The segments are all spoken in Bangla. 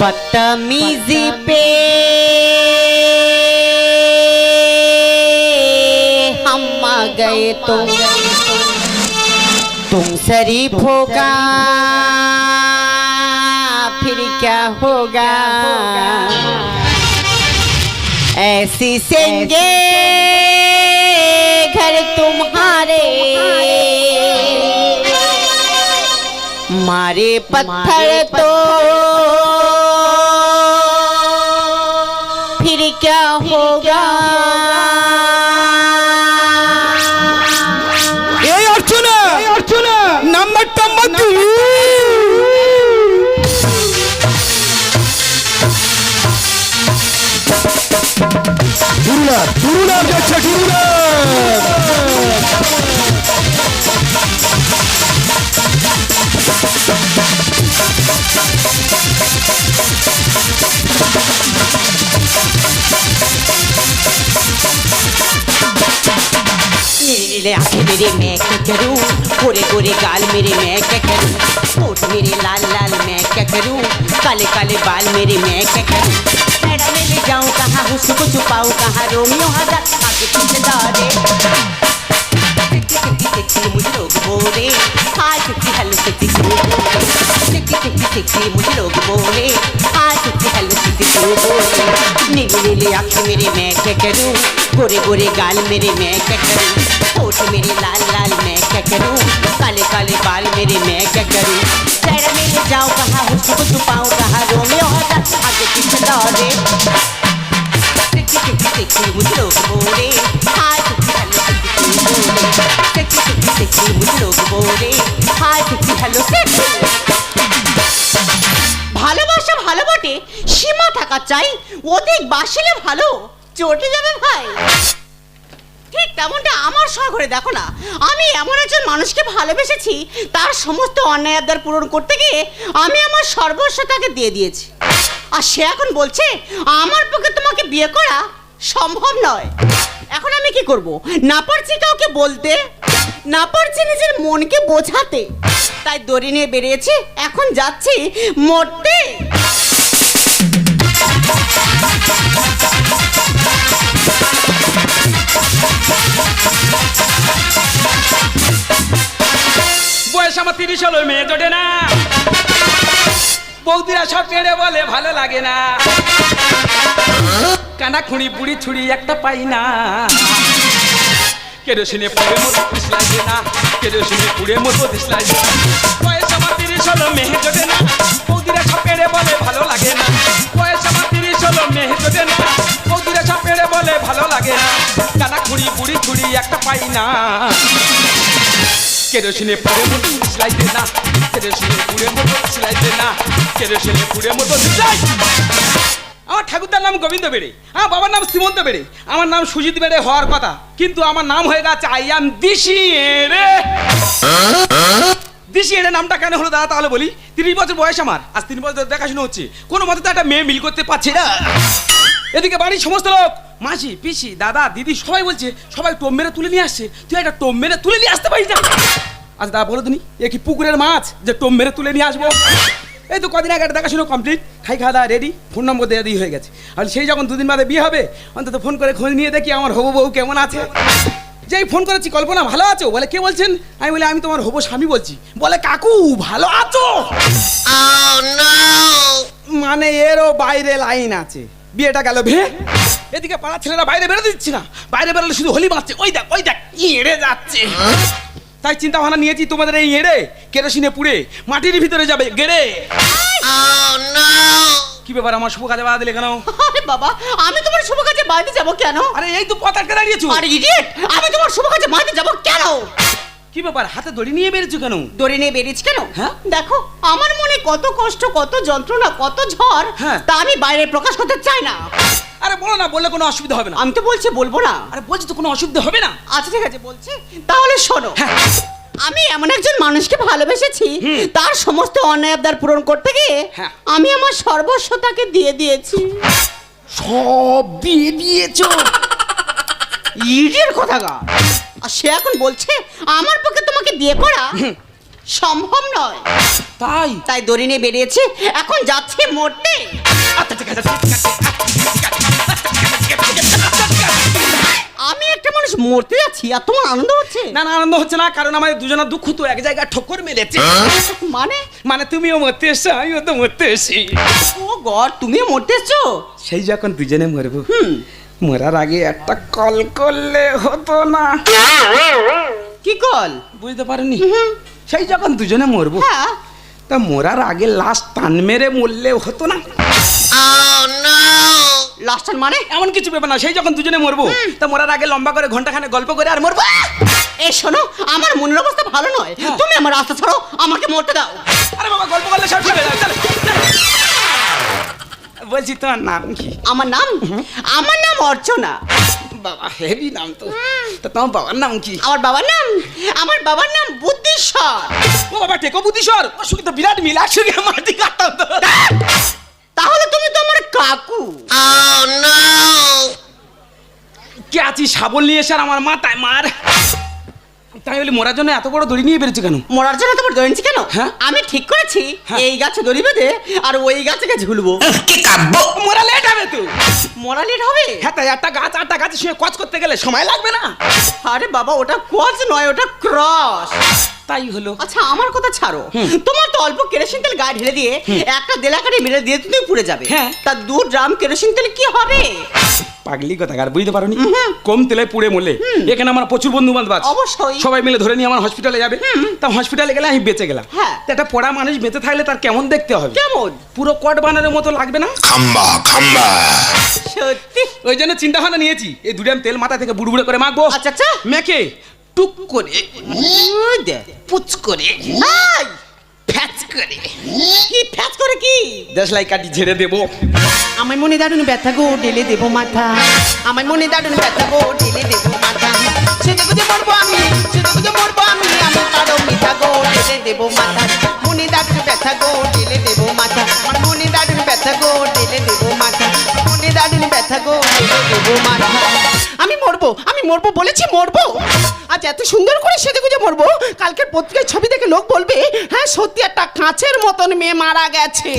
बदतमीजी पे। हम आ गए तो। तुम शरीफ होगा। फिर क्या होगा? ऐसी सेंगे घर तुम्हारे। मारे पत्थर तो। এই অর্চনা। অর্চনা। নাম্বারটা মধু টুরুলার টুরুলার যাচ্ছে টুরুলার नीले नीले आँखें मेरे मैं क्या करूँ? गोरे गोरे गाल मेरे मैं क्या करूँ? होठ मेरे लाल लाल मैं क्या करूँ? काले काले बाल मेरे मैं क्या करूँ? मैडम ले जाऊँ, कहाँ हुस्न को छुपाऊँ? कहाँ रोमियो हज़ार आगे पीछे दौड़े सेक्सी सेक्सी मुझे लोग बोले हाय सेक्सी हेलो बोले सेक्सी सेक्सी सेक्सी मुझे लोग बोले हाय सेक्सी हेलो सेक्सी तू बोले नीले नीले आँखें मेरे मैं क्या करूँ गोरे गोरे गाल मेरे मैं क्या करूँ होठ मेरे लाल लाल मैं क्या करूँ काले काले बाल मेरे मैं क्या करूँ सैर में ले जाऊँ कहाँ हुस्न को থাকা চাই অধিক বাসিলে ভালো, চটে যাবে ভাই। ঠিক তেমনটা আমার শহরে দেখো না, আমি এমন একজন মানুষকে ভালোবেসেছি, তার সমস্ত অন্যায় আবদার পূরণ করতে গিয়ে আমি আমার সর্বস্ব তাকে দিয়ে দিয়েছি। আর সে এখন বলছে, আমার পক্ষে তোমাকে বিয়ে করা সম্ভব নয়। এখন আমি কি করব? না পারছি কাউকে বলতে, না পারছি নিজের মনকে বোঝাতে। তাই দড়ি নিয়ে বেরিয়েছি, এখন যাচ্ছি মরতে বয়স আমার তিরিশ হলো মেয়ে জোটে না। বৌদিরা সব ছেড়ে বলে, ভালো লাগে না। কানা খুঁড়ি, বুড়ি ছুড়ি একটা পাই না। কেরোসিনে পুড়ে মতো দিস লাগে না। কেরোসিনে পুড়ে মতো দিস লাগে না। বয়স আমার তিরিশ হলো, মেয়ে জোটে না। বৌদিরা সব পেড়ে বলে, ভালো লাগে না। বয়স আমার হলো মেয়ে না বলে ভালো লাগে না। কানা খুঁড়ি, বুড়ি একটা পাই না। কেরোসিনে মতো না। কেরোসিনে মতো না। কেরোসিনে মতো সিলাই আমার ঠাকুরদার নাম গোবিন্দ বেড়ে, আমার বাবার নাম শ্রীমন্ত বেড়ে, আমার নাম সুজিত বেড়ে হওয়ার কথা। কিন্তু আমার নাম হয়ে গেছে, আই এম দিশি রে। দিশি এড়ে নামটা কেন হলো দাদা তাহলে বলি? তিরিশ বছর বয়স আমার, আজ তিন বছর দেখাশোনা হচ্ছে। কোনো মতে তো একটা মেয়ে মিল করতে পারছে না। এদিকে বাড়ির সমস্ত লোক, মাসি, পিসি, দাদা, দিদি সবাই বলছে, সবাই টোম মেরে তুলে নিয়ে আসছে। তুই একটা টোম মেরে তুলে নিয়ে আসতে পারিস না। আচ্ছা দাদা বলো তুমি এ কি পুকুরের মাছ যে টোম মেরে তুলে নিয়ে আসব? এই তো কদিন আগে দেখাশুনো কমপ্লিট খাই খাওয়া দাওয়া রেডি ফোন নম্বর দেওয়া দিয়ে হয়ে গেছে। আর সেই যখন দুদিন বাদে বিয়ে হবে, অন্তত ফোন করে খোঁজ নিয়ে দেখি আমার হবু বউ কেমন আছে। যেই ফোন করেছি কল্পনা ভালো আছো? বলে কে বলছেন? আমি বলি আমি তোমার হবু স্বামী বলছি। বলে কাকু ভালো আছো? মানে এরও বাইরে লাইন আছে। বিয়েটা গেল ভে এদিকে পাড়া ছেলেরা বাইরে বেরোতে দিচ্ছি না। বাইরে বেরোলে শুধু হোলি মারছে ওই দেখ ওই দেখ এড়ে যাচ্ছে। তাই চিন্তা ভাবনা নিয়েছি তোমাদের এই এড়ে কেরোসিনে পুড়ে মাটির ভিতরে যাবে গেড়ে। কি ব্যাপার আমার শুভ কাজে বাধা দিলে কেন? আরে বাবা আমি তোমার শুভ কাজে বাড়িতে যাব কেন? আরে এই তো পথ আটকে দাঁড়িয়েছো। আরে ইডিয়েট আমি তোমার শুভ কাজে বাড়িতে যাব কেন? কি ব্যাপার হাতে দড়ি নিয়ে বেরিয়েছো কেন? দড়ি নিয়ে বেরিয়েছি কেন? হ্যাঁ? দেখো আমার মনে কত কষ্ট কত যন্ত্রণা কত ঝড় হ্যাঁ। তা আমি বাইরে প্রকাশ করতে চাই না। আরে বলো না বললে কোনো অসুবিধা হবে না। আমি তো বলছি বলব না। আরে বলছি তো কোনো অসুবিধা হবে না। আচ্ছা ঠিক আছে বলছি। তাহলে শোনো। হ্যাঁ। আমি এমন একজন মানুষকে ভালোবেসেছি তার সমস্ত অন্যায় আবদার পূরণ করতে গিয়ে হ্যাঁ। আমি আমার সর্বস্ব তাকে দিয়ে দিয়েছি সব দিয়ে দিয়েছ ইডিয়ের কথা গা আর সে এখন বলছে আমার পক্ষে তোমাকে বিয়ে করা সম্ভব নয় তাই তাই দড়ি নিয়ে বেরিয়েছে এখন যাচ্ছে মরতে আচ্ছা ঠিক আছে মরতে যাচ্ছি আর তোমার আনন্দ হচ্ছে? না না আনন্দ হচ্ছে না কারণ আমাদের দুজনের দুঃখ তো এক জায়গায় ঠক্কর মেরেছে। মানে? মানে তুমিও মরতে এসছো আমিও তো মরতে এসছি। ও গড তুমিও মরতে এসছো? সেই যখন দুজনে মরবো মরার আগে একটা কল করলে হতো না। কি কল? বুঝতে পারিনি? সেই যখন দুজনে মরবো হ্যাঁ। তা মরার আগে লাস্ট টান মেরে মরলে হতো না। লাস্ট মানে? এমন কিছু ব্যাপার না সেই যখন দুজনে মরবো তা মরার আগে লম্বা করে ঘন্টাখানে গল্প করে আর মরবো। এই শোনো আমার মনের অবস্থা ভালো নয়। তুমি আমার রাস্তা ছাড়ো আমাকে মরতে দাও। আরে বাবা গল্প করলে সব ঠিক হয়ে যাবে। বলছি তোমার নাম কি? আমার নাম? আমার নাম অর্চনা। বাবা হেভি নাম তো। তা তোমার বাবার নাম কি? আমার বাবার নাম? আমার বাবার নাম বুদ্ধিশ্বর। ও বাবা টেকো বুদ্ধিশ্বর। ওর সঙ্গে তো বিরাট মিল একসঙ্গে মাটি কাটতাম তো। কাকু। কে আছি শাবল নিয়ে এসে আর আমার মাথায় মার। তাই বলি মরার জন্য এত বড় দড়ি নিয়ে বেরোচ্ছে কেন? মরার জন্য তোমার দৌড়ছি কেন? হ্যাঁ? আমি ঠিক করেছি হ্যাঁ। এই গাছে দড়ি বেঁধে আর ওই গাছে গিয়ে ঝুলবো মরা লেট হবে তো। মরা লেট হবে? হ্যাঁ তাই একটা গাছ আটটা গাছের সঙ্গে কচ করতে গেলে সময় লাগবে না। আরে বাবা ওটা কোয়াজ নয় ওটা ক্রস। তাই হলো। আচ্ছা আমার কথা ছাড়ো। তোমার তো অল্প কেরোসিন তেল গায়ে ঢেলে দিয়ে একটা দেলাকাটি মেরে দিয়ে তুমি পুড়ে যাবে। হ্যাঁ। তা দু ড্রাম কেরোসিন তেল কি হবে? পাগলি কথা আর বুঝতে পারোনি? কম তেলে পুড়ে মরলে। এখানে আমার প্রচুর বন্ধু বান্ধব আছে। অবশ্যই। সবাই মিলে ধরে নিয়ে আমার হসপিটালে যাবে। তা হসপিটালে গেলে আমি বেঁচে গেলাম। হ্যাঁ। একটা পড়া মানুষ বেঁচে থাকলে তার কেমন দেখতে হবে? কেমন? পুরো কট বানানোর মতো লাগবে না? খাম্বা খাম্বা। সত্যি? ওই জন্য চিন্তা ভাবনা নিয়েছি। এই দুডাম তেল মাথা থেকে বুড়বুড়ে করে মাখবো। আচ্ছা আচ্ছা। মেখে। টুক করে পুচ করে! ফ্যাচ করে। কি ফ্যাচ করে কি? দেশলাই কাটি ঝেড়ে দেবো। আমার মনে দারুণ ব্যথা গো ঢেলে দেবো মাথা। আমার মনে দারুণ ব্যথা গো ঢেলে দেবো মাথা। সেজে গুজে মরবো আমি সেজে গুজে মরবো আমি আমি কারও মিঠা গো ঢেলে দেবো মাথা। মনে দারুণ ব্যথা গো ঢেলে দেবো মাথা। আমার মনে দারুণ ব্যথা গো ঢেলে দেবো ব্যথা গো আমি মরবো আমি মরবো বলেছি মরবো। আজ এত সুন্দর করে সেজে গুজে মরবো কালকের পত্রিকায় ছবি দেখে লোক বলবে হ্যাঁ সত্যি একটা কাঁচের মতন মেয়ে মারা গেছে।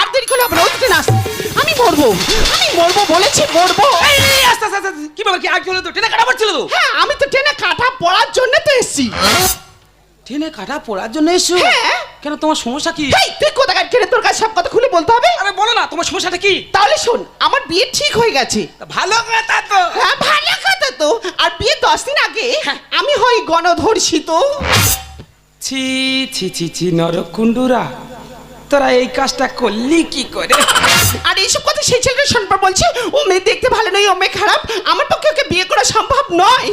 আর দেরি করলে হবে না আমি মরবো আমি মরবো বলেছি মরবো। আস্তে আস্তে। কি ব্যাপার কি আগে তো? ট্রেনে কাটা পড়ছিল তো? হ্যাঁ আমি তো ট্রেনে কাটা পড়ার জন্য তো এসছি। ট্রেনে কাটা পড়ার জন্য এসো। হ্যাঁ। কেন তোমার সমস্যা কি? এই তুই কোথাকার? ট্রেনে তোর কাছে সব কথা খুলে বলতে হবে? আরে বলো না তোমার সমস্যাটা কি? তাহলে শোন আমার বিয়ে ঠিক হয়ে গেছে। ভালো কথা তো। হ্যাঁ ভালো কথা তো। আর বিয়ে দশ দিন আগে হ্যাঁ। আমি হই গণধর্ষিত। ছি ছি ছি ছি নরকুণ্ডুরা তোরা এই কাজটা করলি কি করে? আর এইসব কথা সেই ছেলেটা শুনবার বলছে ও মেয়ে দেখতে ভালো নয় ও মেয়ে খারাপ। আমার পক্ষে ওকে বিয়ে করা সম্ভব নয়।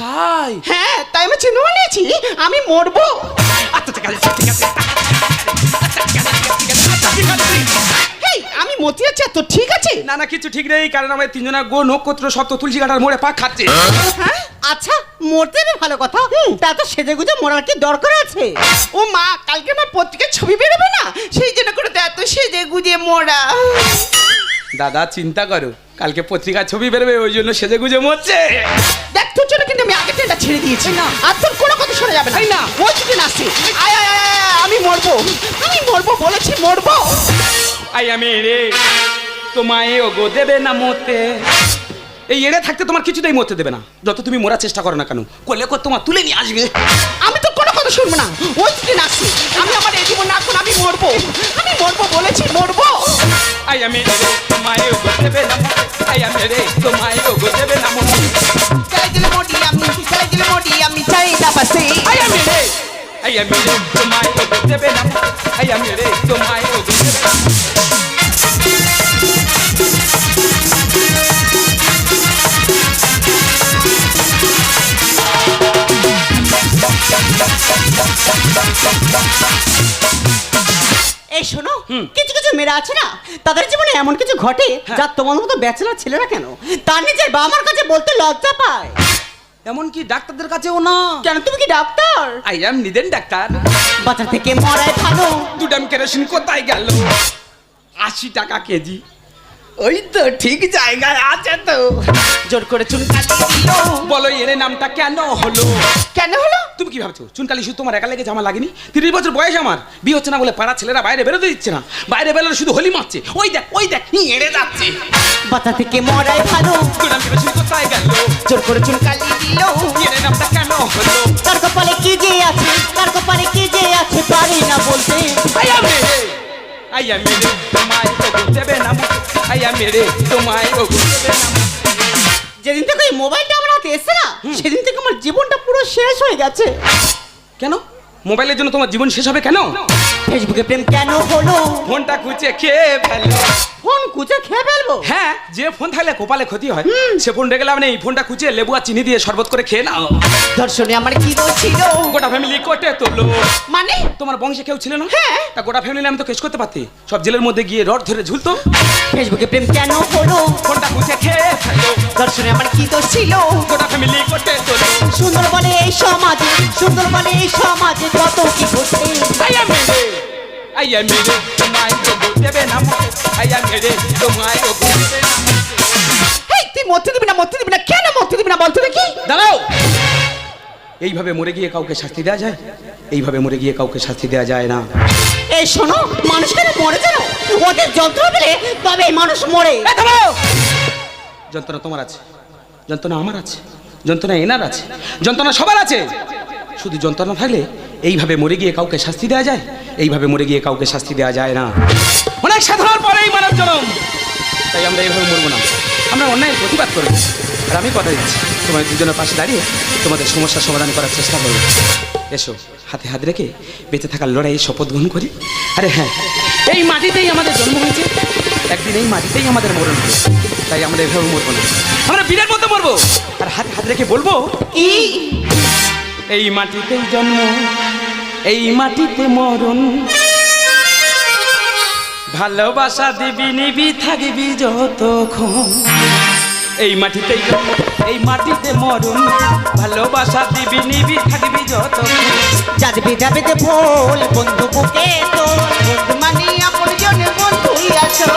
তাই? হ্যাঁ তাই আমি চিন্তা নিয়েছি। আমি মরবো। আচ্ছা ঠিক আছে আছে আমি মতি আছে তো ঠিক আছে না না কিছু ঠিক নেই কারণ আমার তিনজনের গো নক্ষত্র সপ্ত তুলসী কাটার মোড়ে পাক খাচ্ছে। হ্যাঁ? আচ্ছা মরতে হবে ভালো কথা। তা তো সেজে গুজে মরার কি দরকার আছে? ও মা কালকে আমার পত্রিকার ছবি বেরোবে না? সেই জন্য করে তো এত সেজে গুজে মরা। দাদা চিন্তা করো। কালকে পত্রিকার ছবি বেরোবে ওই জন্য সেজে গুজে মরছে। দেখ তোর জন্য কিন্তু আমি আগে ট্রেনটা ছেড়ে দিয়েছি। না। আর তোর কোনো কথা শোনা যাবে না। না। ওই যদি নাচছে আয় আয় আয়, আমি মরবো। আমি মরবো বলেছি মরবো। আই আমি রে তোমায় ওগো দেবে না মতে এই এড়ে থাকতে তোমার কিছুতেই মরতে দেবে না। যত তুমি মরার চেষ্টা করো না কেন করলে কর তোমার তুলে নিয়ে আসবে। আমি শুনব না। ওই যদি নাচছে আমি আমার এই জীবন না আমি মরবো। আমি মরবো বলেছি মরবো। আই আমি রে তোমায় ওগো দেবে না আই আমি রে তোমায় ওগো দেবে না মতে চাই দিলে মোটি আমি চাই দিলে মোটি আমি চাই না বাসে আই আমি রে আই আমি রে তোমায় ওগো দেবে না আই আমি রে তোমায় ওগো দেবে না এই শোনো কিছু কিছু মেয়েরা আছে না তাদের জীবনে এমন কিছু ঘটে হ্যাঁ। যা তোমার মতো ব্যাচেলার ছেলেরা কেন? তার নিজের বাবা মার কাছে বলতে লজ্জা পায়। এমনকি ডাক্তারদের কাছেও না? কেন তুমি কি ডাক্তার? আই এম নিদেন ডাক্তার। বাজার থেকে মরাই ভালো। দুটাম কেরোসিন কোথায় গেল? আশি টাকা কেজি। ওই তো ঠিক জায়গায় আছে তো। জোর করে কাটিয়ে দিল বলো। এর নামটা কেন হলো? কেন হলো? তুমি কি ভাবছ? চুনকালি শুধু তোমার একা লেগে জামা লাগেনি? তিরিশ বছর বয়স আমার। বিয়ে হচ্ছে না বলে পাড়া ছেলেরা বাইরে বেরোতে দিচ্ছে না। বাইরে বেরোলে শুধু হোলি মারছে। ওই দেখ ওই দেখ এড়ে যাচ্ছে। বাতা থেকে মরাই ভালো। কোথায় গেল? জোর করে চুন কালি দিল। এড়ে নামটা কেন হলো? তার কপালে কি যে আছে তার কপালে কি যে আছে পারি না বলতে। আইয়া মেরে তোমায় ওগো দেবে না। আইয়া মেরে তোমায় ওগো দেবে না। যেদিন থেকে এই মোবাইলটা আমার হাতে এসে না সেদিন থেকে আমার জীবনটা পুরো শেষ হয়ে গেছে। কেন? মোবাইলের জন্য তোমার জীবন শেষ হবে কেন? ফেসবুকে প্রেম কেন হলো? ফোনটা খুঁজে খেয়ে ফেলো ফোন কুচে খেয়ে ফেলব? হ্যাঁ যে ফোন থাকলে কপালে ক্ষতি হয়। সে ফোন রেখে লাভ নেই ফোনটা কুচে লেবু আর চিনি দিয়ে শরবত করে খেয়ে নাও। দর্শনে আমার কি দোষ ছিল? গোটা ফ্যামিলি কোটে তোলো মানে? তোমার বংশে কেউ ছিল না? হ্যাঁ। তা গোটা ফ্যামিলি আমি তো কেস করতে পারতি। সব জেলের মধ্যে গিয়ে রড ধরে ঝুলতো। ফেসবুকে প্রেম কেন হলো? কোনটা খুঁজে খেয়ে ফেলো? দর্শনে আমার কি দোষ ছিল? গোটা ফ্যামিলি করতে তোলো। সুন্দর বলে এই সমাজে সুন্দর বলে এই সমাজে কত কি ঘটে। আইয়া মেরে আইয়া মেরে তোমায় ওগো দেবে না মুখে। আইয়া মেরে তোমায় ওগো দেবে না তুই মরতে দিবি না মরতে দিবি না কেন মরতে দিবি না বলতে দেখি। দাঁড়াও। এইভাবে মরে গিয়ে কাউকে শাস্তি দেওয়া যায়? এইভাবে মরে গিয়ে কাউকে শাস্তি দেওয়া যায় না। এই শোনো মানুষ কেন মরে যেন ওদের যন্ত্রণা পেলে তবে মানুষ মরে। যন্ত্রণা তোমার আছে যন্ত্রণা আমার আছে যন্ত্রণা এনার আছে যন্ত্রণা সবার আছে। শুধু যন্ত্রণা থাকলে এইভাবে মরে গিয়ে কাউকে শাস্তি দেওয়া যায়? এইভাবে মরে গিয়ে কাউকে শাস্তি দেওয়া যায় না। অনেক সাধনার পরেই মানব জনম। তাই আমরা এইভাবে মরবো না। আমরা অন্যায়ের প্রতিবাদ করব। আর আমি কথা দিচ্ছি। তোমার দুজনের পাশে দাঁড়িয়ে তোমাদের সমস্যার সমাধান করার চেষ্টা করব। এসো, হাতে হাত রেখে বেঁচে থাকার লড়াইয়ে শপথ গ্রহণ করি। আরে হ্যাঁ এই মাটিতেই আমাদের জন্ম হয়েছে। একদিন এই মাটিতেই আমাদের মরণ হবে। তাই আমরা এভাবে মরবো না। আমরা বীরের মতো মরবো। আর হাতে হাত রেখে বলব এই মাটিতেই জন্ম, এই মাটিতে মরণ। ভালোবাসা দিবি, নিবি, থাকবি যতক্ষণ এই মাটিতেই জন্ম এই মাটিতে মরণ ভালোবাসা দিবি নিবি থাকবি যতক্ষণ। যাবে যাবে যে ভোল বন্ধু বুকে তো বন্ধু মানে আপন জনে বন্ধুই আছো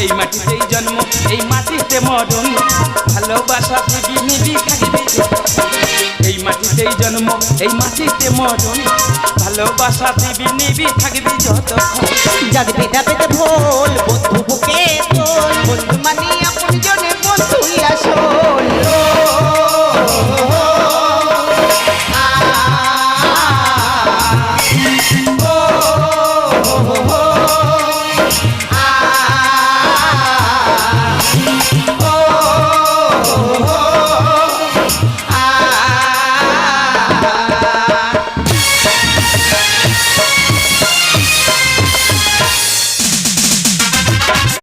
এই মাটিতেই জন্ম এই মাটিতে মরণ ভালোবাসা দিবি নিবি খাইবি এই মাটিতেই জন্ম, এই মাটিতে মরণ। ভালোবাসা দিবি নিবি থাকবি যত যাদবে যাদবে ভোল বন্ধু বুকে তোল। বন্ধু মানি আপন জনে বন্ধু আসো